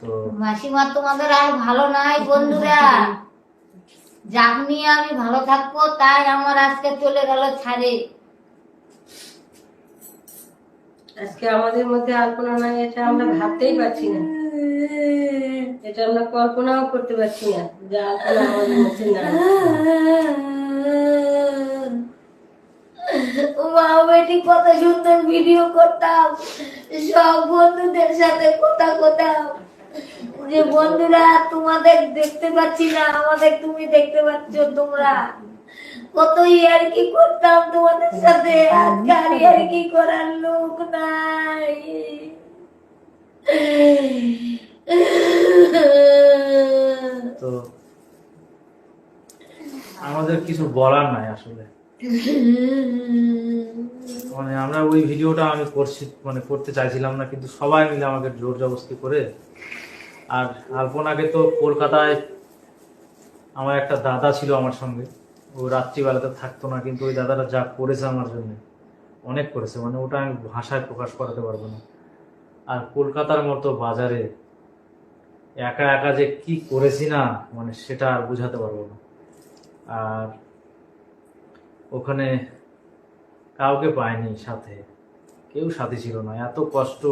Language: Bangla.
তো মাসিমা তোমাদের আর ভালো নাই বন্ধুরা। যাক নিয়ে আমি ভালো থাকব তাই আমার আজকে চলে গেল ছাড়ে আজকে আমাদের মধ্যে আলপনা নাই এটা আমরা ভাবতেই পারছি না। এটা আমরা কল্পনাও করতে পারছি না যে আলপনা আমাদের মধ্যে নাই। মা বেটি কত সুন্দর ভিডিও করতাম। সব বন্ধুদের সাথে কথা করতাম যে বন্ধুরা, তোমাদের দেখতে পাচ্ছি না, আমাদের তুমি দেখতে পাচ্ছ তোমরা। কত ইয়ার কি করতাম তোমাদের সাথে আর ইয়ার কি করার লোক নাই। তো আমাদের কিছু বলার নাই আসলে। মানে আমরা ওই ভিডিওটা আমি করছি মানে করতে চাইছিলাম না, কিন্তু সবাই মিলে আমাকে জোর জবস্তি করে আর আলপনাকে তো কলকাতায় আমার একটা দাদা ছিল আমার সঙ্গে। ও রাত্রিবেলাতে থাকতো না, কিন্তু ওই দাদাটা যা করেছে আমার জন্য, অনেক করেছে মানে ওটা আমি ভাষায় প্রকাশ করাতে পারব না। আর কলকাতার মতো বাজারে একা একা যে কি করেছি না মানে সেটা আর বোঝাতে পারব না। আর ওখানে কাউকে পাইনি সাথে, কেউ সাথে ছিল না, এত কষ্ট।